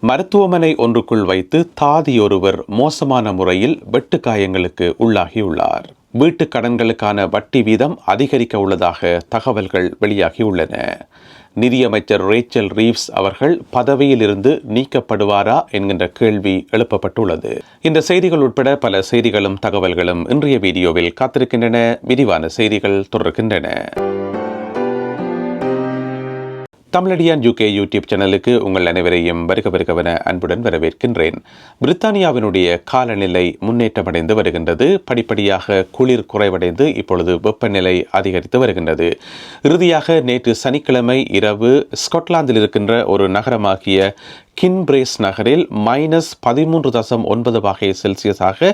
மருத்துவமனை ஒன்றுக்குள் வைத்து தாதி ஒருவர் மோசமான முறையில் வெட்டு காயங்களுக்கு உள்ளாகியுள்ளார். வீட்டு கடன்களுக்கான வட்டி வீதம் அதிகரிக்க உள்ளதாக தகவல்கள் வெளியாகியுள்ளன. நிதியமைச்சர் ரேச்சல் ரீவ்ஸ் அவர்கள் பதவியிலிருந்து நீக்கப்படுவாரா என்கின்ற கேள்வி எழுப்பப்பட்டுள்ளது. இந்த செய்திகள் உட்பட பல செய்திகளும் தகவல்களும் இன்றைய வீடியோவில் காத்திருக்கின்றன. விரிவான செய்திகள் தொடர்கின்றன. தமிழடியான் யூகே யூடியூப் சேனலுக்கு உங்கள் அனைவரையும் வருக வருகவன அன்புடன் வரவேற்கின்றேன். பிரித்தானியாவினுடைய காலநிலை முன்னேற்றமடைந்து வருகின்றது. படிப்படியாக குளிர் குறைவடைந்து இப்பொழுது வெப்பநிலை அதிகரித்து வருகின்றது. இறுதியாக நேற்று சனிக்கிழமை இரவு ஸ்காட்லாந்தில் இருக்கின்ற ஒரு நகரமாகிய கின்பிரேஸ் நகரில் மைனஸ் பதிமூன்று தசம் ஒன்பது வகை செல்சியஸாக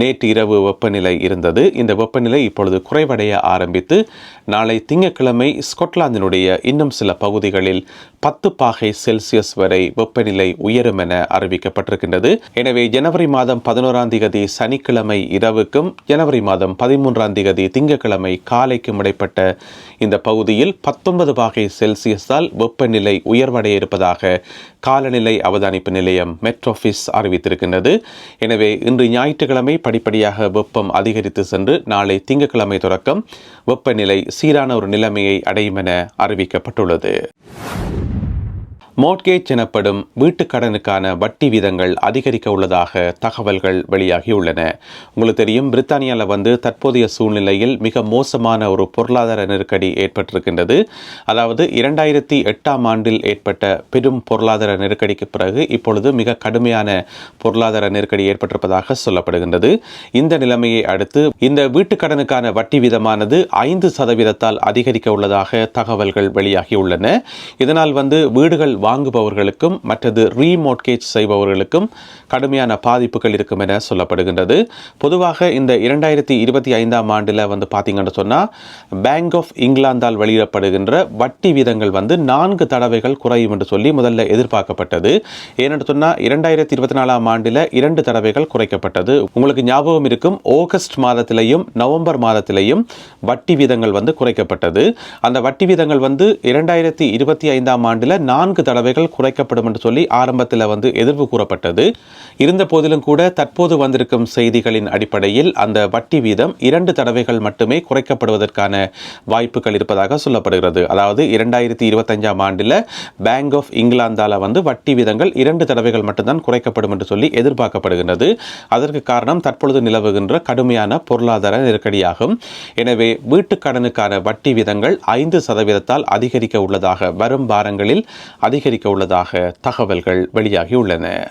நேற்று இரவு வெப்பநிலை இருந்தது. இந்த வெப்பநிலை இப்பொழுது குறைவடைய ஆரம்பித்து நாளை திங்கட்கிழமை ஸ்காட்லாந்தினுடைய இன்னும் சில பகுதி பகுதிகளில் பத்து பாகை செல்சியஸ் வரை வெப்பநிலை உயரும் என அறிவிக்கப்பட்டிருக்கின்றது. எனவே ஜனவரி மாதம் பதினோராம் தேதி சனிக்கிழமை இரவுக்கும் ஜனவரி மாதம் பதிமூன்றாம் தேதி திங்கட்கிழமை காலைக்கும் இடைப்பட்ட இந்த பகுதியில் பத்தொன்பது பாகை செல்சியஸால் வெப்பநிலை உயர்வடைய இருப்பதாக காலநிலை அவதானிப்பு நிலையம் மெட்ரோஃபிஸ் அறிவித்திருக்கின்றது. எனவே இன்று ஞாயிற்றுக்கிழமை படிப்படியாக வெப்பம் அதிகரித்து சென்று நாளை திங்கட்கிழமை தொடக்கம் வெப்பநிலை சீரான ஒரு நிலைமையை அடையும் என அறிவிக்கப்பட்டுள்ளது. மோட்கேஜ் எனப்படும் வீட்டுக் கடனுக்கான வட்டி வீதங்கள் அதிகரிக்க உள்ளதாக தகவல்கள் வெளியாகியுள்ளன. உங்களுக்கு தெரியும் பிரித்தானியாவில் வந்து தற்போதைய சூழ்நிலையில் மிக மோசமான ஒரு பொருளாதார நெருக்கடி ஏற்பட்டிருக்கின்றது. அதாவது இரண்டாயிரத்தி எட்டாம் ஆண்டில் ஏற்பட்ட பெரும் பொருளாதார நெருக்கடிக்கு பிறகு இப்பொழுது மிக கடுமையான பொருளாதார நெருக்கடி ஏற்பட்டிருப்பதாக சொல்லப்படுகின்றது. இந்த நிலைமையை அடுத்து இந்த வீட்டு கடனுக்கான வட்டி வீதமானது ஐந்து சதவீதத்தால் அதிகரிக்க உள்ளதாக தகவல்கள் வெளியாகியுள்ளன. இதனால் வந்து வீடுகள் வாங்குபவர்களுக்கும் மற்றது ரீமோட்கேஜ் செய்பவர்களுக்கும் கடுமையான பாதிப்புகள் இருக்கும் என சொல்லப்படுகின்றது. பொதுவாக இந்த இரண்டாயிரத்தி இருபத்தி ஐந்தாம் ஆண்டில் வந்து பார்த்தீங்கன்னு சொன்னால் பேங்க் ஆஃப் இங்கிலாந்தால் வெளியிடப்படுகின்ற வட்டி வீதங்கள் வந்து நான்கு தடவைகள் குறையும் என்று சொல்லி முதல்ல எதிர்பார்க்கப்பட்டது. ஏனென்று சொன்னால் இரண்டாயிரத்தி இருபத்தி நாலாம் ஆண்டில் இரண்டு தடவைகள் குறைக்கப்பட்டது. உங்களுக்கு ஞாபகம் இருக்கும் ஆகஸ்ட் மாதத்திலையும் நவம்பர் மாதத்திலையும் வட்டி வீதங்கள் வந்து குறைக்கப்பட்டது. அந்த வட்டி வீதங்கள் வந்து இரண்டாயிரத்தி இருபத்தி ஐந்தாம் ஆண்டில் நான்கு தடவைகள் குறைக்கப்படும் என்று சொல்லி ஆரம்பத்தில் வந்து எதிர்ப்பு கூறப்பட்டது. இருந்த போதிலும் கூட தற்போது வந்திருக்கும் செய்திகளின் அடிப்படையில் அந்த வட்டி வீதம் இரண்டு தடவைகள் மட்டுமே குறைக்கப்படுவதற்கான வாய்ப்புகள் இருப்பதாக சொல்லப்படுகிறது. அதாவது இரண்டாயிரத்தி இருபத்தஞ்சாம் ஆண்டில் பேங்க் ஆஃப் இங்கிலாந்தால் வந்து வட்டி வீதங்கள் இரண்டு தடவைகள் மட்டும்தான் குறைக்கப்படும் என்று சொல்லி எதிர்பார்க்கப்படுகின்றது. அதற்கு காரணம் தற்பொழுது நிலவுகின்ற கடுமையான பொருளாதார நெருக்கடியாகும். எனவே வீட்டுக் கடனுக்கான வட்டி வீதங்கள் ஐந்து சதவீதத்தால் அதிகரிக்க உள்ளதாக வரும் வாரங்களில் அதிக அதிகரிக்க உள்ளதாக தகவல்கள் வெளியாகியுள்ளன.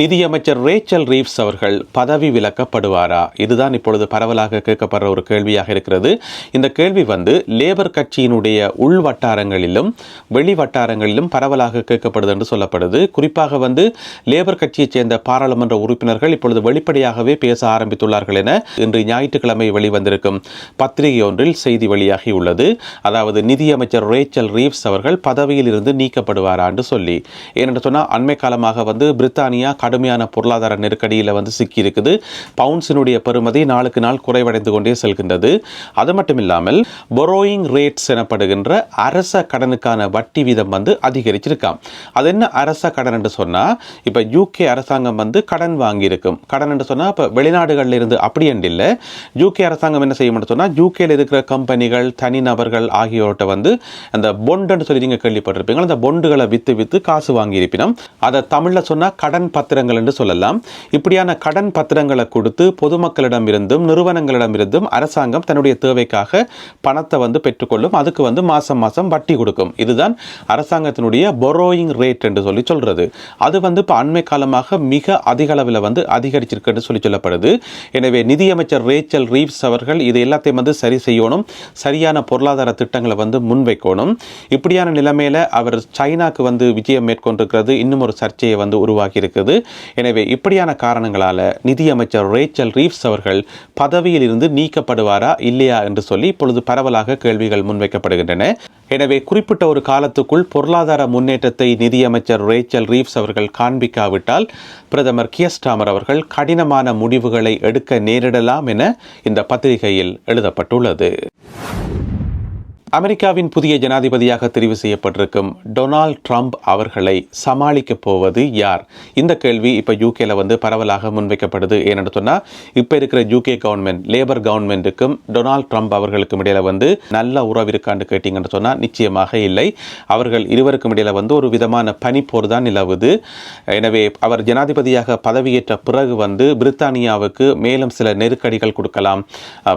நிதியமைச்சர் ரேச்சல் ரீவ்ஸ் அவர்கள் பதவி விலக்கப்படுவாரா? இதுதான் இப்பொழுது பரவலாக கேட்கப்படுற ஒரு கேள்வியாக இருக்கிறது. இந்த கேள்வி வந்து லேபர் கட்சியினுடைய உள் வட்டாரங்களிலும் வெளி வட்டாரங்களிலும் பரவலாக கேட்கப்படுது என்று சொல்லப்படுது. குறிப்பாக வந்து லேபர் கட்சியைச் சேர்ந்த பாராளுமன்ற உறுப்பினர்கள் இப்பொழுது வெளிப்படையாகவே பேச ஆரம்பித்துள்ளார்கள் என இன்று ஞாயிற்றுக்கிழமை வெளிவந்திருக்கும் பத்திரிகை ஒன்றில் செய்தி வெளியாகி உள்ளது. அதாவது நிதியமைச்சர் ரேச்சல் ரீவ்ஸ் அவர்கள் பதவியில் இருந்து நீக்கப்படுவாரா என்று சொல்லி. ஏனென்று சொன்னால் அண்மை காலமாக வந்து பிரித்தானியா கடுமையான பொருளாதார நெருக்கடியில் வந்து சிக்கியிருக்குது. பவுன்ஸினுடைய பெறுமதி நாளுக்கு நாள் குறைவடைந்து கொண்டே செல்கின்றது. அது மட்டும் இல்லாமல் பொரோயிங் ரேட்ஸ் எனப்படுகின்ற அரச கடனுக்கான வட்டி வீதம் வந்து அதிகரிச்சிருக்காம். அது என்ன அரச கடன் என்று சொன்னால் இப்போ யூகே அரசாங்கம் வந்து கடன் வாங்கியிருக்கும். கடன் என்று சொன்னால் இப்போ வெளிநாடுகளில் இருந்து அப்படி என்று இல்லை. யூகே அரசாங்கம் என்ன செய்யும் சொன்னால் யூகேயில் இருக்கிற கம்பெனிகள் தனிநபர்கள் ஆகியோர்கிட்ட வந்து அந்த பொண்டுன்னு சொல்லி நீங்கள் கேள்விப்பட்டிருப்பீங்க அந்த பொண்டுகளை விற்று விற்று காசு வாங்கியிருப்பினோம் அதை தமிழில் சொன்னால் கடன் பத்திரங்கள் என்று சொல்லலாம். இப்படியான கடன் பத்திரங்களை கொடுத்து பொதுமக்களிடம் இருந்தும் நிறுவனங்களிடம் இருந்தும் அரசாங்கம் தன்னுடைய தேவைக்காக பணத்தை வந்து பெற்றுக்கொள்ளும் அதுக்கு வந்து மாதம் மாதம் வட்டி கொடுக்கும். இதுதான் அரசாங்கத்தினுடைய பொரோயிங் ரேட் என்று சொல்லி சொல்கிறது அது வந்து இப்போ அண்மை காலமாக மிக அதிக அளவில் வந்து அதிகரிச்சிருக்குன்னு சொல்லி சொல்லப்படுது. எனவே நிதியமைச்சர் ரேச்சல் ரீவ்ஸ் அவர்கள் இது எல்லாத்தையும் வந்து சரி செய்யணும். சரியான பொருளாதார திட்டங்களை வந்து முன்வைக்கணும். இப்படியான நிலைமையில் அவர் சைனாக்கு வந்து விஜயம் மேற்கொண்டிருக்கிறது. இன்னும் ஒரு சர்ச்சையை வந்து உருவாக்கி இருக்குது எனவே இப்படியான காரணங்களால் நிதியமைச்சர் ரேச்சல் ரீவ்ஸ் அவர்கள் பதவியில் இருந்து நீக்கப்படுவாரா இல்லையா என்று சொல்லி இப்பொழுது பரவலாக கேள்விகள் முன்வைக்கப்படுகின்றன. எனவே குறிப்பிட்ட ஒரு காலத்துக்குள் பொருளாதார முன்னேற்றத்தை நிதியமைச்சர் ரேச்சல் ரீவ்ஸ் அவர்கள் காண்பிக்காவிட்டால் பிரதமர் கியஸ்டாமர் அவர்கள் கடினமான முடிவுகளை எடுக்க நேரிடலாம் என இந்த பத்திரிகையில் எழுதப்பட்டுள்ளது. அமெரிக்காவின் புதிய ஜனாதிபதியாக தெரிவு செய்யப்பட்டிருக்கும் டொனால்ட் ட்ரம்ப் அவர்களை சமாளிக்கப் போவது யார்? இந்த கேள்வி இப்போ யூகேல வந்து பரவலாக முன்வைக்கப்படுது. ஏன்னு சொன்னால் இப்போ இருக்கிற யூகே கவர்மெண்ட் லேபர் கவர்மெண்ட்டுக்கும் டொனால்ட் ட்ரம்ப் அவர்களுக்கும் இடையில வந்து நல்ல உறவு இருக்கான்னு கேட்டிங்கன்னு சொன்னால் நிச்சயமாக இல்லை. அவர்கள் இருவருக்கும் இடையில வந்து ஒரு விதமான பனிப்போர் தான் நிலவுது. எனவே அவர் ஜனாதிபதியாக பதவியேற்ற பிறகு வந்து பிரித்தானியாவுக்கு மேலும் சில நெருக்கடிகள் கொடுக்கலாம்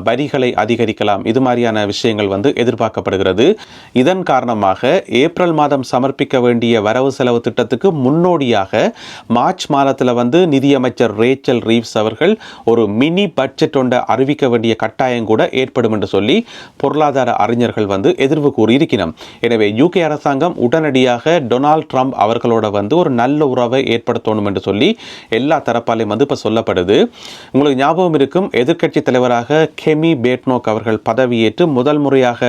வரிகளை அதிகரிக்கலாம் இது மாதிரியான விஷயங்கள் வந்து எதிர்பார்க்க எதிர்பார்க்கப்படுகிறது இதன் காரணமாக ஏப்ரல் மாதம் சமர்ப்பிக்க வேண்டிய வரவு செலவு திட்டத்துக்கு முன்னோடியாக மார்ச் மாதத்தில் வந்து நிதியமைச்சர் ரேச்சல் ரீவ்ஸ் அவர்கள் ஒரு மினி பட்ஜெட் ஒன்றை அறிவிக்க வேண்டிய கட்டாயம் கூட ஏற்படும் என்று சொல்லி பொருளாதார அறிஞர்கள் வந்து எதிர்வு கூறியிருக்கிறோம் எனவே யூகே அரசாங்கம் உடனடியாக டொனால்ட் ட்ரம்ப் அவர்களோட வந்து ஒரு நல்ல உறவை ஏற்படுத்தணும் என்று சொல்லி எல்லா தரப்பாலையும் வந்து இப்போ சொல்லப்படுது. உங்களுக்கு ஞாபகம் இருக்கும் எதிர்க்கட்சி தலைவராக கெமி பேட்னோக் அவர்கள் பதவியேற்று முதல் முறையாக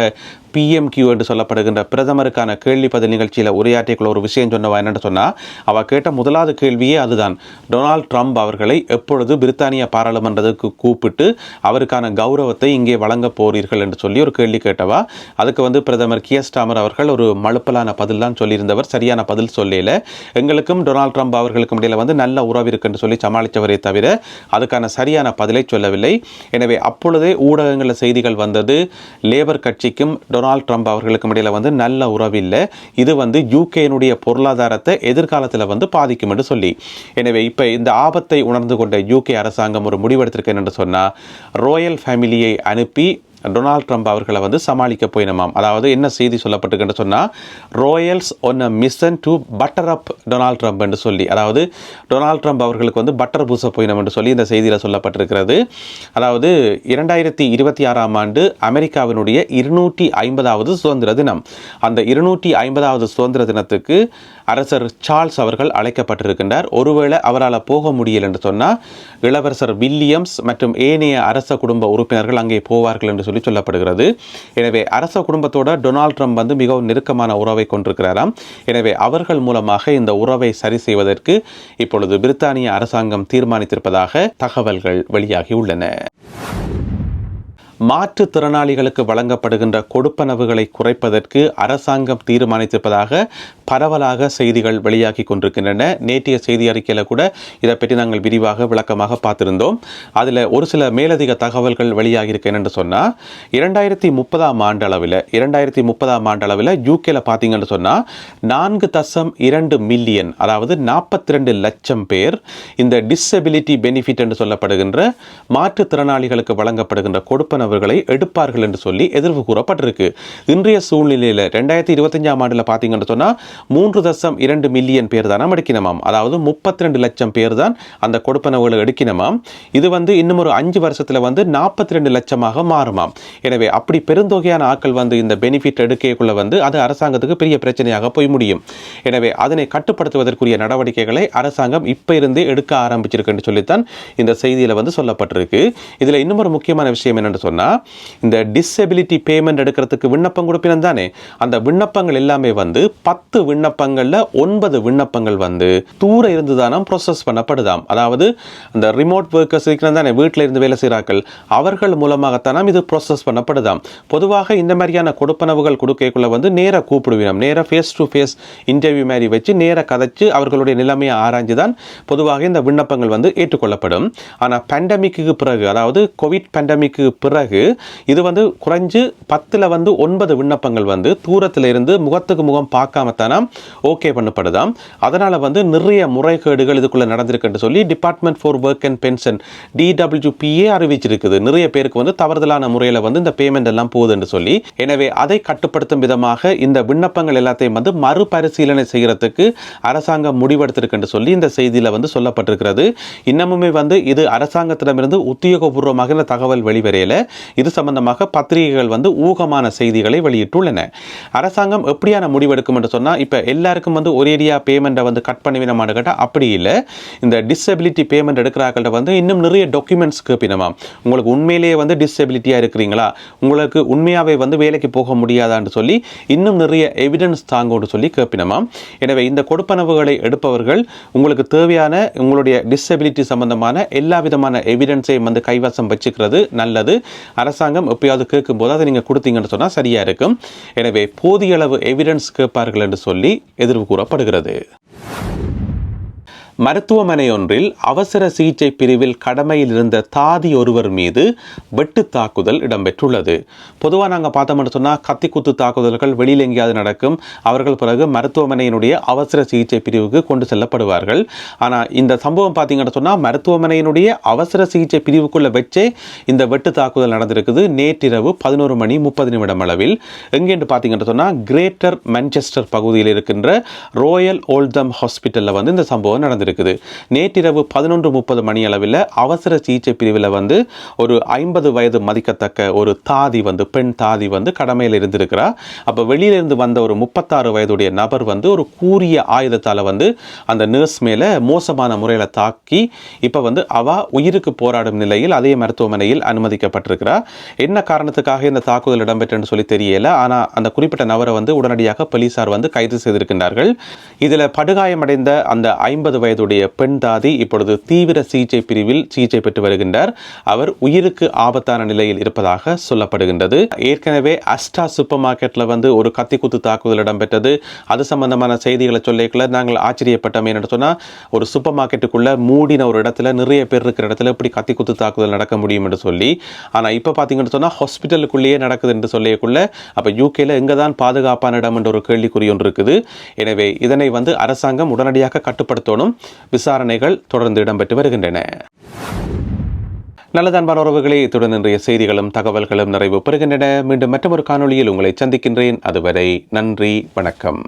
பிஎம்கியூ என்று சொல்லப்படுகின்ற பிரதமருக்கான கேள்வி பதில் நிகழ்ச்சியில் உரையாற்றிக்குள்ள ஒரு விஷயம் சொன்னவா என்னென்னு சொன்னால் அவள் கேட்ட முதலாவது கேள்வியே அதுதான். டொனால்ட் ட்ரம்ப் அவர்களை எப்பொழுது பிரித்தானிய பாராளுமன்றத்துக்கு கூப்பிட்டு அவருக்கான கௌரவத்தை இங்கே வழங்க போறீர்கள் என்று சொல்லி ஒரு கேள்வி கேட்டவா? அதுக்கு வந்து பிரதமர் கியஸ்டாமர் அவர்கள் ஒரு மழுப்பலான பதில் தான் சொல்லியிருந்தவர். சரியான பதில் சொல்லல. எங்களுக்கும் டொனால்ட் ட்ரம்ப் அவர்களுக்கும் இடையில் வந்து நல்ல உறவு இருக்குன்னு சொல்லி சமாளித்தவரே தவிர அதுக்கான சரியான பதிலை சொல்லவில்லை. எனவே அப்பொழுதே ஊடகங்களில் செய்திகள் வந்தது. லேபர் கட்சிக்கும் டொனால்ட் ட்ரம்ப் அவர்களுக்கும் இடையில் வந்து நல்ல உறவில்லை இது வந்து யூகேனுடைய பொருளாதாரத்தை எதிர்காலத்தில் வந்து பாதிக்கும் என்று சொல்லி. எனவே இப்போ இந்த ஆபத்தை உணர்ந்து கொண்ட யூகே அரசாங்கம் ஒரு முடிவெடுத்திருக்கேன் என்று சொன்னால் ரோயல் ஃபேமிலியை அனுப்பி டொனால்ட் ட்ரம்ப் அவர்களை வந்து சமாளிக்க போயினமாம். அதாவது என்ன செய்தி சொல்லப்பட்டிருக்குன்னு சொன்னால் royals on a mission to butter up Donald Trump என்று சொல்லி. அதாவது டொனால்ட் ட்ரம்ப் அவர்களுக்கு வந்து பட்டர் பூச போயினம் என்று சொல்லி இந்த செய்தியில் சொல்லப்பட்டிருக்கிறது. அதாவது இரண்டாயிரத்தி இருபத்தி ஆறாம் ஆண்டு அமெரிக்காவினுடைய இருநூற்றி ஐம்பதாவது சுதந்திர தினம். அந்த இருநூற்றி ஐம்பதாவது சுதந்திர தினத்துக்கு அரசர் சார்ல்ஸ் அவர்கள் அழைக்கப்பட்டிருக்கின்றார். ஒருவேளை அவரால் போக முடியல என்று சொன்னால் இளவரசர் வில்லியம்ஸ் மற்றும் ஏனைய அரச குடும்ப உறுப்பினர்கள் அங்கே போவார்கள் என்று சொல்லி சொல்லப்படுகிறது. எனவே அரச குடும்பத்தோட டொனால்ட் ட்ரம்ப் வந்து மிகவும் நெருக்கமான உறவை கொண்டிருக்கிறாராம். எனவே அவர்கள் மூலமாக இந்த உறவை சரி செய்வதற்கு இப்பொழுது பிரித்தானிய அரசாங்கம் தீர்மானித்திருப்பதாக தகவல்கள் வெளியாகி உள்ளன. மாற்றுத்திறனாளிகளுக்கு வழங்கப்படுகின்ற கொடுப்பனவுகளை குறைப்பதற்கு அரசாங்கம் தீர்மானித்திருப்பதாக பரவலாக செய்திகள் வெளியாகி கொண்டிருக்கின்றன. நேற்றைய செய்தி அறிக்கையில் கூட இதை பற்றி நாங்கள் விரிவாக விளக்கமாக பார்த்திருந்தோம். அதில் ஒரு சில மேலதிக தகவல்கள் வெளியாகி இருக்கேன் என்று சொன்னால் இரண்டாயிரத்தி முப்பதாம் ஆண்டு அளவில் இரண்டாயிரத்தி முப்பதாம் ஆண்டு அளவில் யூகேல பார்த்தீங்கன்னு சொன்னால் நான்கு தசம் இரண்டு மில்லியன் அதாவது நாற்பத்தி ரெண்டு லட்சம் பேர் இந்த டிசபிலிட்டி பெனிஃபிட் என்று சொல்லப்படுகின்ற மாற்றுத்திறனாளிகளுக்கு வழங்கப்படுகின்ற மாணவர்களை எடுப்பார்கள் என்று சொல்லி எதிர்வு கூறப்பட்டிருக்கு. இன்றைய சூழ்நிலையில் ரெண்டாயிரத்தி இருபத்தஞ்சாம் ஆண்டில் பார்த்தீங்கன்னு சொன்னால் மூன்று தசம் இரண்டு மில்லியன் பேர் தானே எடுக்கணுமாம் அதாவது முப்பத்தி ரெண்டு லட்சம் பேர் தான் அந்த கொடுப்பனவுகளை எடுக்கணுமாம் இது வந்து இன்னும் ஒரு அஞ்சு வருஷத்தில் வந்து நாற்பத்தி ரெண்டு லட்சமாக மாறுமாம். எனவே அப்படி பெருந்தொகையான ஆட்கள் வந்து இந்த பெனிஃபிட் எடுக்கக்குள்ள வந்து அது அரசாங்கத்துக்கு பெரிய பிரச்சனையாக போய் முடியும். எனவே அதனை கட்டுப்படுத்துவதற்குரிய நடவடிக்கைகளை அரசாங்கம் இப்போ இருந்தே எடுக்க ஆரம்பிச்சிருக்குன்னு சொல்லித்தான் இந்த செய்தியில் வந்து சொல்லப்பட்டிருக்கு. இதில் இன்னும் ஒரு முக்கியமான விஷயம் என்னென்னு சொன்னால் இந்த டிசபிலிட்டி பேமெண்ட் எடுக்கிறதுக்கு விண்ணப்பம் கொடுப்பினம் தானே. அந்த விண்ணப்பங்கள் எல்லாமே வந்து பத்து விண்ணப்பங்களில் ஒன்பது விண்ணப்பங்கள் வந்து தூர இருந்து தானே ப்ரொசஸ் பண்ணப்படுதாம். அதாவது அந்த ரிமோட் ஒர்க்கர்ஸ் தானே வீட்டில் இருந்து வேலை செய்கிறார்கள் அவர்கள் மூலமாகத்தானாம் இது ப்ராசஸ் பண்ணப்படுதாம். பொதுவாக இந்த மாதிரியான கொடுப்பனவுகள் கொடுக்கக்குள்ள வந்து நேராக கூப்பிடுவினோம். நேராக ஃபேஸ் டு ஃபேஸ் இன்டர்வியூ மாதிரி வச்சு நேராக கதைச்சு அவர்களுடைய நிலைமையை ஆராய்ஞ்சு தான் பொதுவாக இந்த விண்ணப்பங்கள் வந்து ஏற்றுக்கொள்ளப்படும். ஆனால் பேண்டமிக்கு பிறகு அதாவது கோவிட் பேண்டமிக்கு பிறகு இது வந்து குறைஞ்சு பத்தில் வந்து ஒன்பது விண்ணப்பங்கள் வந்து தூரத்தில் இருந்து முகத்துக்கு முகம் பார்க்காம தானே ஓகே பண்ணப்படுதாம் அதனால் வந்து நிறைய முறைகேடுகள் இதுக்குள்ளே நடந்திருக்குன்னு சொல்லி department for work and pension DWPA அறிவிச்சிருக்குது. நிறைய பேருக்கு வந்து தவறுதலான முறையில் வந்து இந்த பேமெண்ட் எல்லாம் போகுதுன்னு சொல்லி. எனவே அதை கட்டுப்படுத்தும் விதமாக இந்த விண்ணப்பங்கள் எல்லாத்தையும் வந்து மறுபரிசீலனை செய்கிறதுக்கு அரசாங்கம் முடிவெடுத்திருக்குன்னு சொல்லி இந்த செய்தியில் வந்து சொல்லப்பட்டிருக்கிறது. இன்னமுமே வந்து இது அரசாங்கத்திடமிருந்து உத்தியோகபூர்வமாக இந்த தகவல் வெளிவரையில் இது சம்பந்தமாக பத்திரிகைகள் வந்து ஊகமான செய்திகளை வெளியிட்டுள்ளன. அரசாங்கம் எப்படியான முடிவெடுக்கும் என்று சொன்னால் இப்போ எல்லாருக்கும் வந்து ஒரேடியாக பேமெண்ட்டை வந்து கட் பண்ணிவினமான்னு கேட்டால் அப்படி இல்லை. இந்த டிசபிலிட்டி பேமெண்ட் எடுக்கிறார்கள்ட்ட வந்து இன்னும் நிறைய டாக்குமெண்ட்ஸ் கேட்பினமா உங்களுக்கு உண்மையிலேயே வந்து டிசபிலிட்டியாக இருக்கிறீங்களா? உங்களுக்கு உண்மையாகவே வந்து வேலைக்கு போக முடியாதான்னு சொல்லி இன்னும் நிறைய எவிடன்ஸ் தாங்கோன்னு சொல்லி கேட்பினமாம் எனவே இந்த கொடுப்பனவுகளை எடுப்பவர்கள் உங்களுக்கு தேவையான உங்களுடைய டிசபிலிட்டி சம்பந்தமான எல்லா விதமான எவிடன்ஸையும் வந்து கைவசம் வச்சுக்கிறது நல்லது. அரசாங்கம் எப்பயாவது கேட்கும்போது அதை நீங்கள் கொடுத்தீங்கன்னு சொன்னால் சரியாக இருக்கும். எனவே போதிய அளவு எவிடன்ஸ் கேட்பார்கள் என்று சொல்லி எதிர்வு கூறப்படுகிறது. மருத்துவமனை ஒன்றில் அவசர சிகிச்சை பிரிவில் கடமையில் இருந்த தாதி ஒருவர் மீது வெட்டு தாக்குதல் இடம்பெற்றுள்ளது. பொதுவாக நாங்கள் பார்த்தோம்னு சொன்னால் கத்தி குத்து தாக்குதல்கள் வெளியில் எங்கேயாவது நடக்கும். அவர்கள் பிறகு மருத்துவமனையினுடைய அவசர சிகிச்சை பிரிவுக்கு கொண்டு செல்லப்படுவார்கள். ஆனால் இந்த சம்பவம் பார்த்தீங்கன்னு சொன்னால் மருத்துவமனையினுடைய அவசர சிகிச்சை பிரிவுக்குள்ள வச்சே இந்த வெட்டு தாக்குதல் நடந்திருக்குது. நேற்றிரவு பதினோரு மணி முப்பது நிமிடம் அளவில். எங்கேன்னு பார்த்தீங்கன்னு சொன்னால் கிரேட்டர் மான்செஸ்டர் பகுதியில் இருக்கின்ற ரோயல் ஓல்தம் ஹாஸ்பிட்டலில் வந்து இந்த சம்பவம் நடந்திருக்குது நேற்றிரவு பதினொன்று முப்பது மணி அளவில் அவசர சிகிச்சை பிரிவில் வந்து ஒரு ஐம்பது வயது மதிக்கத்தக்க ஒரு தாதி வந்து பெண் தாதி வந்து கடமையில் இருந்திருக்கிறார் அப்போ வெளியிலிருந்து வந்த ஒரு முப்பத்தாறு வயதுடைய நபர் வந்து ஒரு கூரிய ஆயுதத்தால் வந்து அந்த நர்ஸ் மேலே மோசமான முறையில் தாக்கி இப்போ வந்து அவ உயிருக்கு போராடும் நிலையில் அதே மருத்துவமனையில் அனுமதிக்கப்பட்டிருக்கிறார் என்ன காரணத்துக்காக இந்த தாக்குதல் இடம்பெற்றன்னு சொல்லி தெரியல. ஆனால் அந்த குறிப்பிட்ட நபரை வந்து உடனடியாக போலீசார் வந்து கைது செய்திருக்கின்றார்கள். இதில் படுகாயமடைந்த அந்த ஐம்பது வயது வயதுடைய பெண் தாதி இப்பொழுது தீவிர சிகிச்சை பிரிவில் சிகிச்சை பெற்று வருகின்றார். அவர் உயிருக்கு ஆபத்தான நிலையில் இருப்பதாக சொல்லப்படுகின்றது. ஏற்கனவே அஸ்டா சூப்பர் மார்க்கெட்டில் வந்து ஒரு கத்திக்குத்து தாக்குதல் இடம்பெற்றது. அது சம்பந்தமான செய்திகளை சொல்லிக்கல நாங்கள் ஆச்சரியப்பட்டோம் என்னன்னு சொன்னால் ஒரு சூப்பர் மார்க்கெட்டுக்குள்ள மூடின ஒரு இடத்துல நிறைய பேர் இருக்கிற இடத்துல இப்படி கத்திக்குத்து தாக்குதல் நடக்க முடியும் என்று சொல்லி ஆனால் இப்போ பார்த்தீங்கன்னு சொன்னால் ஹாஸ்பிட்டலுக்குள்ளேயே நடக்குது என்று சொல்லியக்குள்ள அப்போ யூகேல எங்கே தான் பாதுகாப்பான இடம் என்ற ஒரு கேள்விக்குறி ஒன்று இருக்குது. எனவே இதனை வந்து அரசாங்கம் உடனடியாக கட்டுப்படுத்தணும். விசாரணைகள் தொடர்ந்து இடம்பெற்று வருகின்றன. நல்லது உறவுகளே இத்துடன் இன்றைய செய்திகளும் தகவல்களும் நிறைவு பெறுகின்றன. மீண்டும் மற்றொரு காணொளியில் உங்களை சந்திக்கின்றேன். அதுவரை நன்றி வணக்கம்.